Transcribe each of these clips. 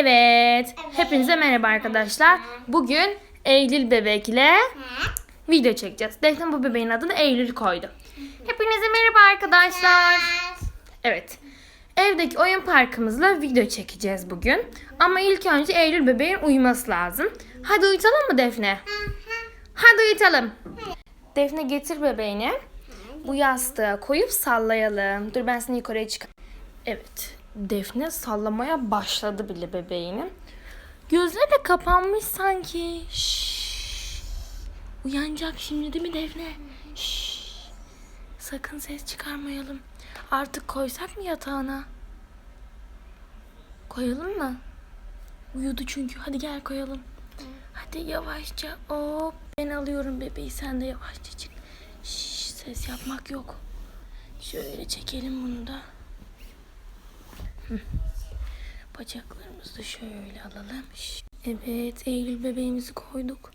Evet. Hepinize merhaba arkadaşlar. Bugün Eylül bebekle video çekeceğiz. Defne bu bebeğin adını Eylül koydu. Hepinize merhaba arkadaşlar. Evet. Evdeki oyun parkımızla video çekeceğiz bugün. Ama ilk önce Eylül bebeğin uyuması lazım. Hadi uyutalım mı Defne? Hadi uyutalım. Defne getir bebeğini. Bu yastığa koyup sallayalım. Dur ben seni yukarıya çıkar. Evet. Defne sallamaya başladı bile bebeğini. Gözleri de kapanmış sanki. Şşş. Uyanacak şimdi değil mi Defne? Şşş. Sakın ses çıkarmayalım. Artık koysak mı yatağına? Koyalım mı? Uyudu çünkü. Hadi gel koyalım. Hadi yavaşça. Hop. Ben alıyorum bebeği. Sen de yavaşça çık. Şşş, ses yapmak yok. Şöyle çekelim bunu da. Bacaklarımızı şöyle alalım. Evet, Eylül bebeğimizi koyduk.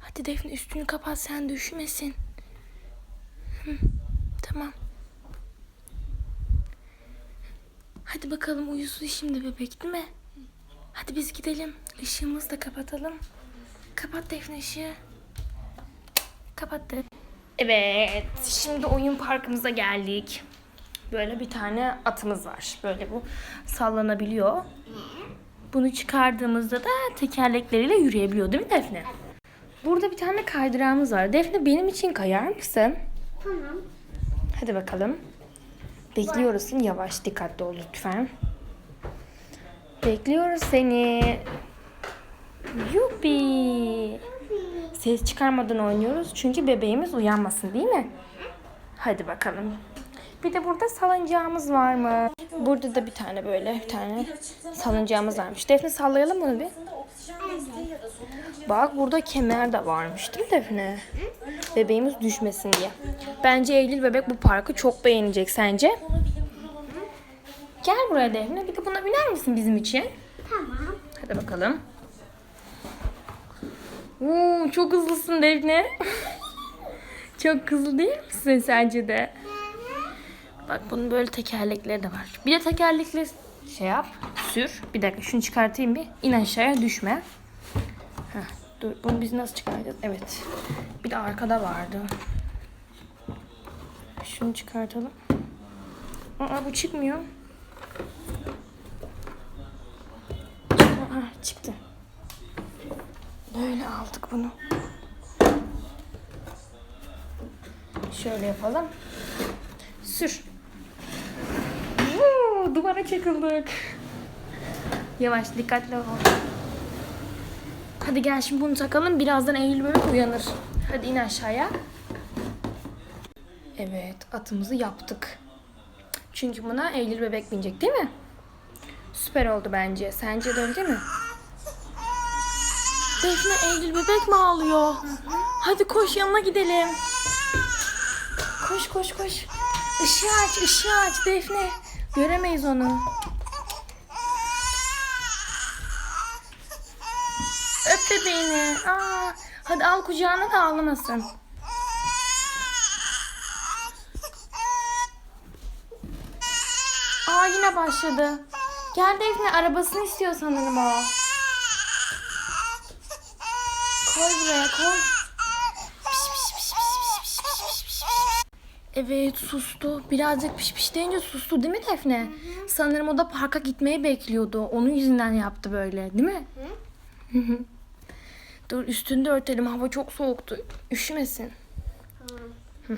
Hadi Defne üstünü kapat sen de. Tamam. Hadi bakalım uyusun şimdi bebek değil mi? Hadi biz gidelim. Işığımızı da kapatalım. Kapat Defne ışığı. Kapattı. Evet, şimdi oyun parkımıza geldik. Böyle bir tane atımız var. Böyle bu sallanabiliyor. Bunu çıkardığımızda da tekerlekleriyle yürüyebiliyor değil mi Defne? Burada bir tane kaydırağımız var. Defne benim için kayar mısın? Tamam. Hadi bakalım. Bekliyoruz seni. Yavaş dikkatli ol lütfen. Bekliyoruz seni. Yupi. Ses çıkarmadan oynuyoruz çünkü bebeğimiz uyanmasın değil mi? Hadi bakalım. Bir de burada salıncağımız var mı? Burada da bir tane böyle bir tane salıncağımız varmış. Defne sallayalım bunu bir. Bak burada kemer de varmış değil mi Defne? Bebeğimiz düşmesin diye. Bence Eylül bebek bu parkı çok beğenecek sence? Gel buraya Defne. Bir de buna biner misin bizim için? Tamam. Hadi bakalım. Oo, çok hızlısın Defne. çok hızlı değil misin sence de? Bak bunun böyle tekerlekleri de var. Bir de tekerlekli şey yap. Sür. Bir dakika şunu çıkartayım bir. İn aşağıya düşme. Heh, dur bunu biz nasıl çıkaracağız? Evet. Bir de arkada vardı. Şunu çıkartalım. Aa bu çıkmıyor. Aa, çıktı. Böyle aldık bunu. Şöyle yapalım. Sür. Vuu, duvara çakıldık. Yavaş dikkatli ol. Hadi gel şimdi bunu takalım. Birazdan Eylül bebek uyanır. Hadi in aşağıya. Evet atımızı yaptık. Çünkü buna Eylül bebek binecek değil mi? Süper oldu bence. Sence de öyle değil mi? Defne Eylül bebek mi ağlıyor? Hadi koş yanına gidelim. Koş koş koş. Işığı aç, ışığı aç Defne. Göremeyiz onu. Öp bebeğini. Aa, hadi al kucağına da ağlamasın. Aa yine başladı. Gel Defne arabasını istiyor sanırım o. Koy buraya koy. Evet sustu. Birazcık piş piş deyince sustu değil mi Defne? Sanırım o da parka gitmeyi bekliyordu. Onun yüzünden yaptı böyle değil mi? Hı hı. Dur üstünde örtelim. Hava çok soğuktu. Üşümesin. Hı.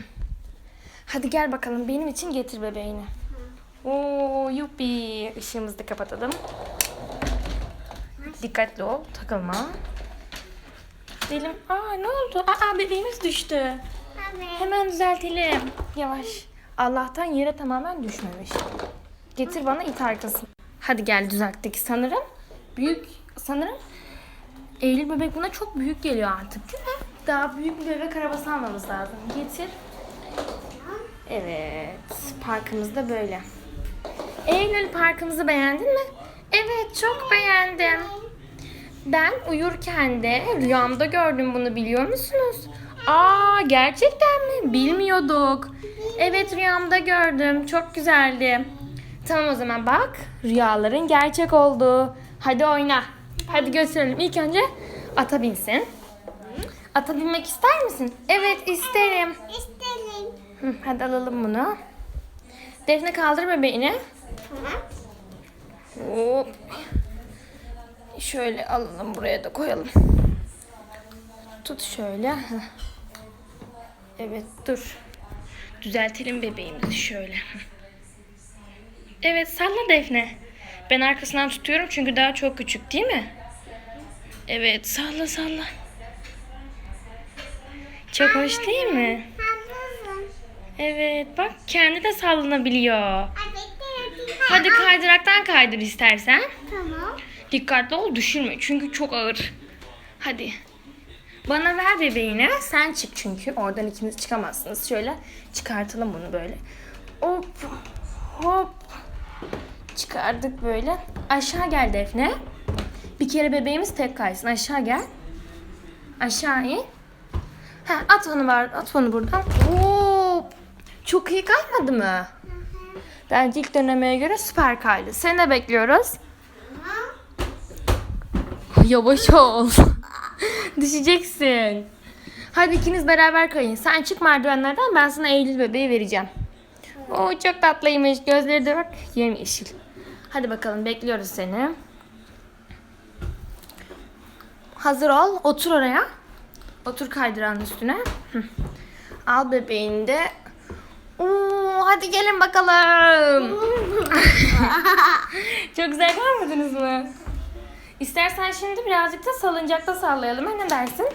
Hadi gel bakalım benim için getir bebeğini. Oo yuppi. Işığımızı da kapatalım. Dikkatli ol. Takılma. Gidelim. Aa ne oldu? Aa bebeğimiz düştü. Hemen düzeltelim. Yavaş. Allah'tan yere tamamen düşmemiş. Getir bana it arkasını. Hadi gel düzelttik sanırım. Büyük sanırım Eylül bebek buna çok büyük geliyor artık değil mi? Daha büyük bir bebek arabası almamız lazım. Getir. Evet. Parkımız da böyle. Eylül parkımızı beğendin mi? Evet çok beğendim. Ben uyurken de rüyamda gördüm bunu biliyor musunuz? Aa gerçekten mi? Bilmiyorduk. Evet rüyamda gördüm. Çok güzeldi. Tamam o zaman bak. Rüyaların gerçek oldu. Hadi oyna. Hadi gösterelim. İlk önce ata binsin. Ata binmek ister misin? Evet isterim. İsterim. Hı, hadi alalım bunu. Defne kaldır bebeğini. Hop. Şöyle alalım buraya da koyalım. Tut şöyle. Heh. Evet dur. Düzeltelim bebeğimizi şöyle. Evet salla Defne. Ben arkasından tutuyorum çünkü daha çok küçük değil mi? Evet salla salla. Çok hoş değil mi? Evet bak kendi de sallanabiliyor. Hadi. Hadi kaydıraktan kaydır istersen. Tamam. Dikkatli ol düşürme çünkü çok ağır. Hadi. Bana ver bebeğini. Sen çık çünkü. Oradan ikiniz çıkamazsınız. Şöyle çıkartalım bunu böyle. Hop. Hop. Çıkardık böyle. Aşağı gel Defne. Bir kere bebeğimiz tek kaysın. Aşağı gel. Aşağı in. Ha, at onu var. At onu buradan. Hop. Çok iyi kaymadı mı? Bence ilk dönemeye göre süper kaydı. Seni de bekliyoruz. Yavaş ol. Düşeceksin. Hadi ikiniz beraber kayın. Sen çık merdivenlerden ben sana Eylül bebeği vereceğim. Oo çok tatlıymış. Gözleri de bak yemyeşil. Hadi bakalım bekliyoruz seni. Hazır ol. Otur oraya. Otur kaydıranın üstüne. Hı. Al bebeğini de. Oo, hadi gelin bakalım. Çok güzel görmediniz mi? İstersen şimdi birazcık da salıncakta sallayalım. Ne dersin?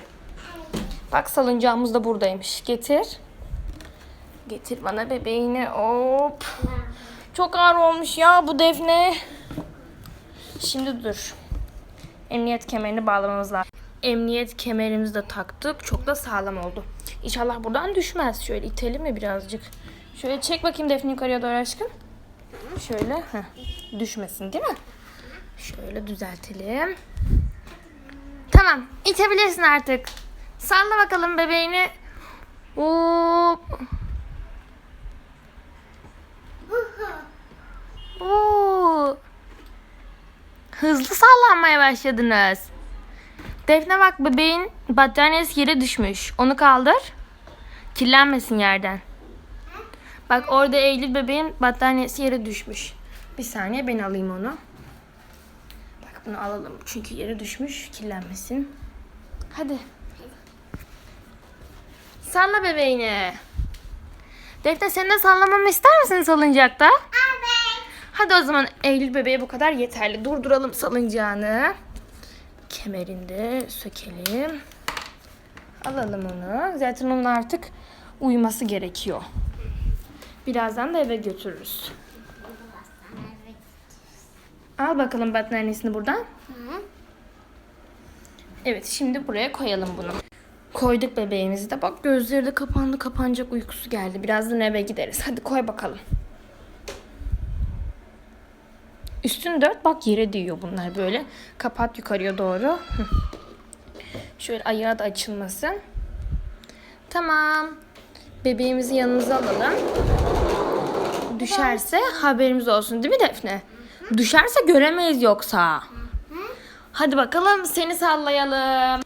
Bak salıncağımız da buradaymış. Getir. Getir bana bebeğini. Hop. Çok ağır olmuş ya bu defne. Şimdi dur. Emniyet kemerini bağlamamız lazım. Emniyet kemerimizi de taktık. Çok da sağlam oldu. İnşallah buradan düşmez. Şöyle itelim mi birazcık? Şöyle çek bakayım Defne yukarıya doğru aşkım. Şöyle. Heh. Düşmesin değil mi? Şöyle düzeltelim. Tamam. itebilirsin artık. Salla bakalım bebeğini. Hop. Oo. Hızlı sallanmaya başladınız. Defne bak bebeğin battaniyesi yere düşmüş. Onu kaldır. Kirlenmesin yerden. Bak orada Eylül bebeğin battaniyesi yere düşmüş. Bir saniye ben alayım onu. Bunu alalım çünkü yere düşmüş kirlenmesin. Hadi. Salla bebeğini. Defne sen de sallamamı ister misin salıncakta? Evet. Hadi o zaman Eylül bebeğe bu kadar yeterli. Durduralım salıncağını. Kemerini de sökelim. Alalım onu. Zaten onun artık uyuması gerekiyor. Birazdan da eve götürürüz. Al bakalım battaniyesini buradan. Hı. Evet şimdi buraya koyalım bunu. Koyduk bebeğimizi de. Bak gözleri de kapandı kapanacak uykusu geldi. Birazdan eve gideriz. Hadi koy bakalım. Üstünü dört bak yere değiyor bunlar böyle. Kapat yukarıya doğru. Şöyle ayağı da açılmasın. Tamam. Bebeğimizi yanımıza alalım. Düşerse haberimiz olsun değil mi Defne? Düşerse göremeyiz yoksa. Hadi bakalım seni sallayalım.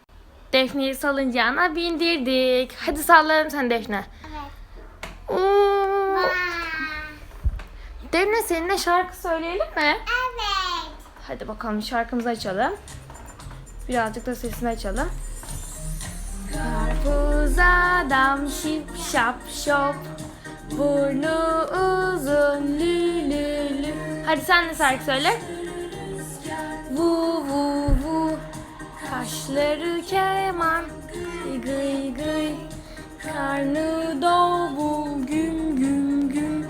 Defne'yi salıncağına bindirdik. Hadi sallayalım sen Defne. Evet. Oo. Defne seninle şarkı söyleyelim mi? Evet. Hadi bakalım şarkımızı açalım. Birazcık da sesini açalım. Karpuz adam şip şap şop Burnu uzun lü lü lü Hadi sen de şarkı söyle. Vu vu vu. Kaşları keman. Gıy gıy Karnı davul güm güm güm.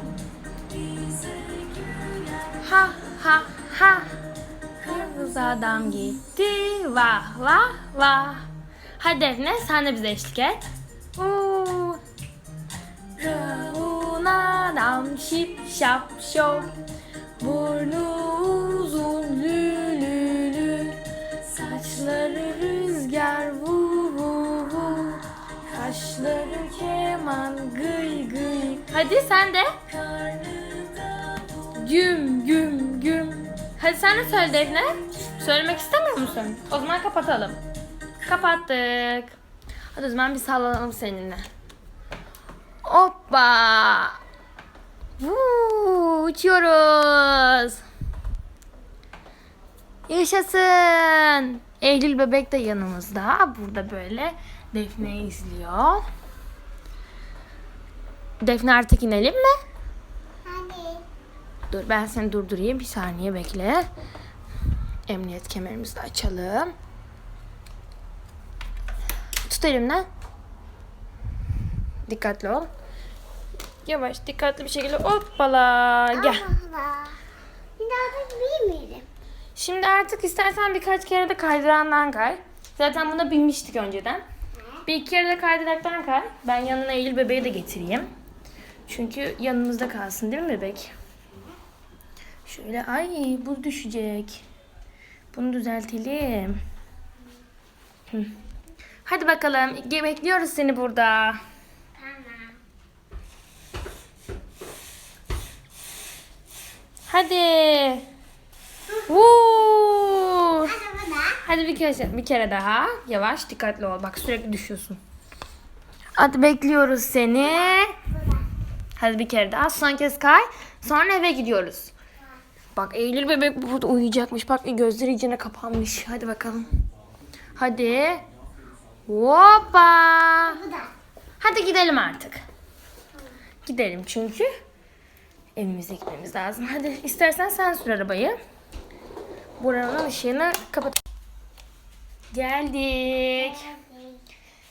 Ha ha ha. Kırmızı adam gitti. Vah vah vah. Hadi Defne sen de bize eşlik et. Oo. Kırmızı adam şip şap şop Burnu uzun lü lü lü Saçları rüzgar vu vu vu Kaşları keman gıy gıy Hadi sen de Güm güm güm Hadi sen de söyle Defne Söylemek istemiyor musun? O zaman kapatalım. Kapattık. Hadi o zaman bir sallanalım seninle. Hoppa. Vuu, uçuyoruz. Yaşasın. Eylül bebek de yanımızda. Burada böyle Defne izliyor. Defne artık inelim mi? Hadi. Dur ben seni durdurayım. Bir saniye bekle. Emniyet kemerimizi de açalım. Tut elimden. Dikkatli ol. Yavaş dikkatli bir şekilde hoppala gel. Allah. Daha da bilmeyelim. Şimdi artık istersen birkaç kere de kaydırandan kay. Zaten buna binmiştik önceden. Bir iki kere de kaydıraktan kay. Ben yanına Eylül bebeği de getireyim. Çünkü yanımızda kalsın değil mi bebek? Şöyle ay bu düşecek. Bunu düzeltelim. Hadi bakalım. Bekliyoruz seni burada. Tamam. Hadi. Woo! Hadi bir kere, bir kere daha. Yavaş dikkatli ol. Bak sürekli düşüyorsun. Hadi bekliyoruz seni. Hadi bir kere daha. Son kez kay. Sonra eve gidiyoruz. Bak Eylül bebek burada uyuyacakmış. Bak gözleri içine kapanmış. Hadi bakalım. Hadi. Hoppa. Hadi gidelim artık. Gidelim çünkü evimize gitmemiz lazım. Hadi istersen sen sür arabayı. Buranın ışığını kapat. Geldik.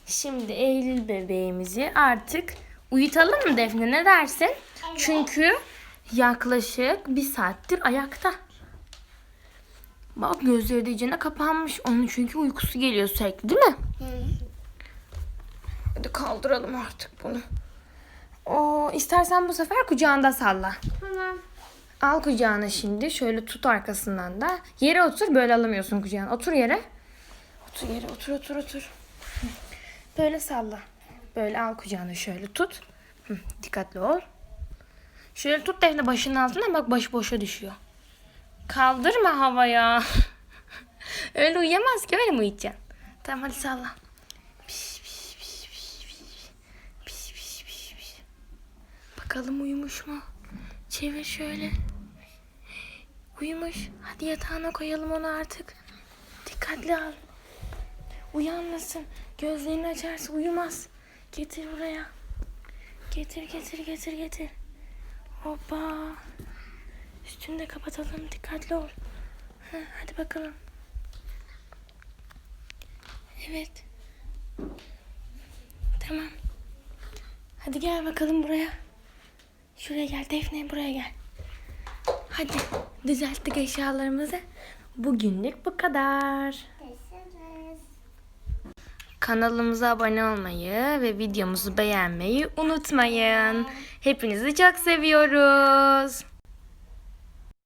Şimdi Eylül bebeğimizi artık uyutalım mı Defne ne dersin? Çünkü yaklaşık bir saattir ayakta. Bak gözleri de içine kapanmış. Onun çünkü uykusu geliyor sürekli değil mi? Hadi kaldıralım artık bunu. O istersen bu sefer kucağında salla. Tamam. Al kucağına şimdi. Şöyle tut arkasından da. Yere otur. Böyle alamıyorsun kucağına. Otur yere. Otur yere. Otur otur otur. Böyle salla. Böyle al kucağına şöyle tut. Hı, Dikkatli ol. Şöyle tut defne başının altına bak başı boşa düşüyor. Kaldırma havaya. öyle uyuyamaz ki öyle mi uyuyacaksın? Tamam hadi salla. Piş, piş, piş, piş, piş. Piş, piş, piş, piş. Bakalım uyumuş mu? Çevir şöyle. Uyumuş. Hadi yatağına koyalım onu artık. Dikkatli al. Uyanmasın. Gözlerini açarsa uyumaz. Getir buraya. Getir getir getir getir. Hoppa. Üstünü de kapatalım. Dikkatli ol. Ha, hadi bakalım. Evet. Tamam. Hadi gel bakalım buraya. Şuraya gel Defne buraya gel. Hadi düzelttik eşyalarımızı. Bugünlük bu kadar. Görüşürüz. Kanalımıza abone olmayı ve videomuzu beğenmeyi unutmayın. Hepinizi çok seviyoruz.